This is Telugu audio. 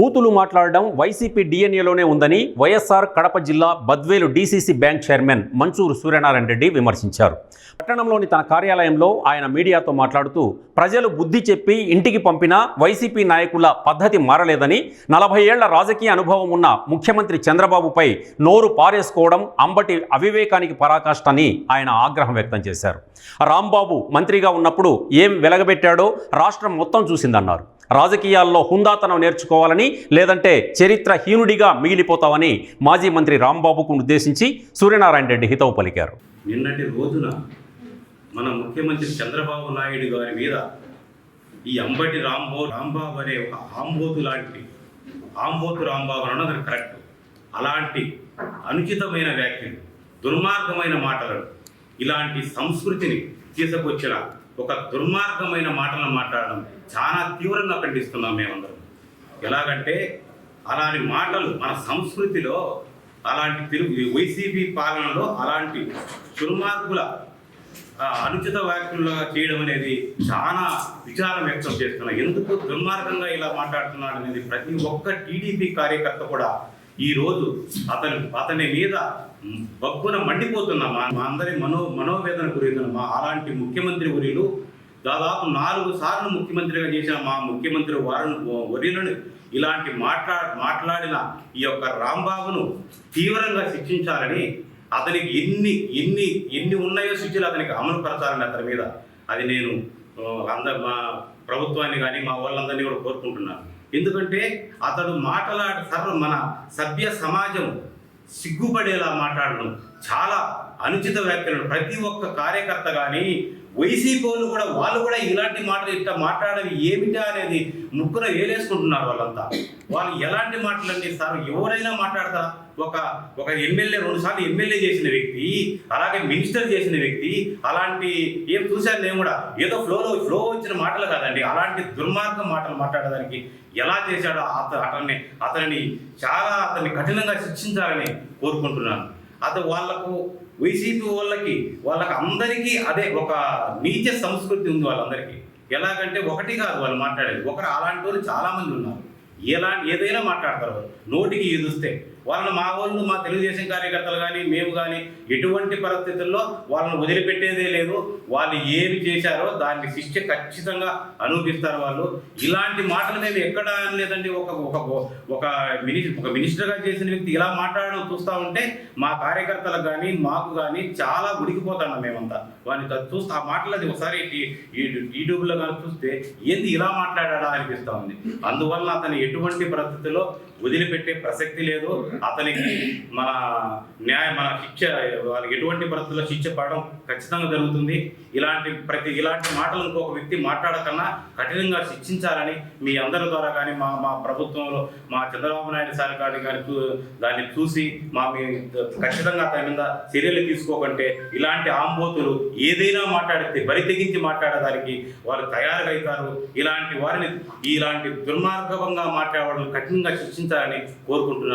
బూతులు మాట్లాడడం వైసీపీ డిఎన్ఏలోనే ఉందని వైఎస్ఆర్ కడప జిల్లా Badvel DCC bank chairman Manchuru Suryanarayana Reddy విమర్శించారు. పట్టణంలోని తన కార్యాలయంలో ఆయన మీడియాతో మాట్లాడుతూ ప్రజలు బుద్ధి చెప్పి ఇంటికి పంపిన వైసీపీ నాయకుల పద్ధతి మారలేదని నలభై ఏళ్ళ రాజకీయ అనుభవం ఉన్న ముఖ్యమంత్రి చంద్రబాబుపై నోరు పారేసుకోవడం అంబటి అవివేకానికి పరాకాష్ఠని ఆయన ఆగ్రహం వ్యక్తం చేశారు. రాంబాబు మంత్రిగా ఉన్నప్పుడు ఏం వెలగబెట్టాడో రాష్ట్రం మొత్తం చూసిందన్నారు. రాజకీయాల్లో హుందాతనం నేర్చుకోవాలని లేదంటే చరిత్రహీనుడిగా మిగిలిపోతామని మాజీ మంత్రి రాంబాబుకు ఉద్దేశించి సూర్యనారాయణ రెడ్డి హితవు పలికారు. నిన్నటి రోజున మన ముఖ్యమంత్రి చంద్రబాబు నాయుడు గారి మీద ఈ అంబటి రాంబో రాంబాబు అనే ఒక ఆంబోతు లాంటి ఆంబోతు రాంబాబు అన్నది కరెక్ట్. అలాంటి అనుచితమైన వ్యాఖ్యలు దుర్మార్గమైన మాటలను ఇలాంటి సంస్కృతిని తీసుకొచ్చిన ఒక దుర్మార్గమైన మాటలను మాట్లాడడం చాలా తీవ్రంగా ఖండిస్తున్నాం మేమందరం. ఎలాగంటే అలాంటి మాటలు మన సంస్కృతిలో అలాంటి తెలుగు వైసీపీ పాలనలో అలాంటి దుర్మార్గుల అనుచిత వ్యాఖ్యలుగా చేయడం అనేది చాలా విచారం వ్యక్తం చేస్తున్నాం ఎందుకు దుర్మార్గంగా ఇలా మాట్లాడుతున్నాడు అనేది ప్రతి ఒక్క టీడీపీ కార్యకర్త కూడా ఈ రోజు అతను అతని మీద బబ్బున మండిపోతున్న మా అందరి మనో మనోవేదన గురైన మా అలాంటి ముఖ్యమంత్రి వర్యులు దాదాపు నాలుగు సార్లు ముఖ్యమంత్రిగా చేసిన మా ముఖ్యమంత్రి వారు వరిలను ఇలాంటి మాట్లా మాట్లాడిన ఈ యొక్క రాంబాబును తీవ్రంగా శిక్షించాలని అతనికి ఎన్ని ఎన్ని ఎన్ని ఉన్నాయో శిక్షలు అతనికి అమలు పరచాలని అతని మీద అది నేను అంద అందరు మా ప్రభుత్వాన్ని కానీ మా వాళ్ళందరినీ కూడా కోరుకుంటున్నాను. ఎందుకంటే అతడు మాట్లాడ సర్వ మన సభ్య సమాజం సిగ్గుపడేలా మాట్లాడడం చాలా అనుచిత వ్యాఖ్యలు ప్రతి ఒక్క కార్యకర్త కానీ వైసీపీ వాళ్ళు కూడా వాళ్ళు కూడా ఇలాంటి మాటలు ఇట్లా మాట్లాడవి ఏమిటా అనేది ముక్కున వేలేసుకుంటున్నారు వాళ్ళంతా. వాళ్ళు ఎలాంటి మాటలన్నీ సార్? ఎవరైనా మాట్లాడతారా ఒక ఒక ఎమ్మెల్యే రెండు సార్లు ఎమ్మెల్యే చేసిన వ్యక్తి అలాగే మినిస్టర్ చేసిన వ్యక్తి అలాంటి ఏం చూశాను నేను కూడా ఏదో ఫ్లోలో ఫ్లో వచ్చిన మాటలు కాదండి అలాంటి దుర్మార్గం మాటలు మాట్లాడడానికి ఎలా చేశాడో అతను అతన్ని అతనిని చాలా అతన్ని కఠినంగా శిక్షించాలని కోరుకుంటున్నాను. అది వాళ్ళకు వైసీపీ వాళ్ళకి వాళ్ళకి అందరికీ అదే ఒక నీచ సంస్కృతి ఉంది వాళ్ళందరికీ. ఎలాగంటే ఒకటి కాదు వాళ్ళు మాట్లాడేది. ఒకరు అలాంటి వాళ్ళు చాలామంది ఉన్నారు. ఎలా ఏదైనా మాట్లాడతారు నోటికి ఎదుస్తే వాళ్ళని మా వాళ్ళు మా తెలుగుదేశం కార్యకర్తలు కానీ మేము కానీ ఎటువంటి పరిస్థితుల్లో వాళ్ళని వదిలిపెట్టేదే లేదు. వాళ్ళు ఏమి చేశారో దానికి శిక్ష ఖచ్చితంగా అనుభవిస్తారు వాళ్ళు. ఇలాంటి మాటలు మేము ఎక్కడ లేదండి ఒక ఒక ఒక మిని ఒక మినిస్టర్గా చేసిన వ్యక్తి ఇలా మాట్లాడడం చూస్తూ ఉంటే మా కార్యకర్తలకు కానీ మాకు కానీ చాలా ఉడికిపోతున్నాం మేమంతా. వాడిని చూస్తే ఆ మాటలు అది ఒకసారి ఈ- యూట్యూబ్లో కానీ చూస్తే ఏంది ఇలా మాట్లాడా అనిపిస్తూ ఉంది. అందువల్ల అతను ఎటువంటి పరిస్థితుల్లో వదిలిపెట్టే ప్రసక్తి లేదు. అతనికి మన న్యాయ మన శిక్ష వాళ్ళకి ఎటువంటి పరిస్థితుల్లో శిక్ష పడడం ఖచ్చితంగా జరుగుతుంది. ఇలాంటి ప్రతి ఇలాంటి మాటలు ఇంకొక వ్యక్తి మాట్లాడకన్నా కఠినంగా శిక్షించాలని మీ అందరి ద్వారా కానీ మా మా ప్రభుత్వంలో మా చంద్రబాబు నాయుడు సార్ గారి కానీ చూ- దాన్ని చూసి మా మీ ఖచ్చితంగా అతని మీద చర్యలు తీసుకోకంటే ఇలాంటి ఆంబోతులు ఏదైనా మాట్లాడితే బరి తెగించి మాట్లాడడానికి వాళ్ళు తయారుగా ఇలాంటి వారిని ఇలాంటి దుర్మార్గంగా మాట్లాడే కఠినంగా శిక్షించాలని కోరుకుంటున్నాను.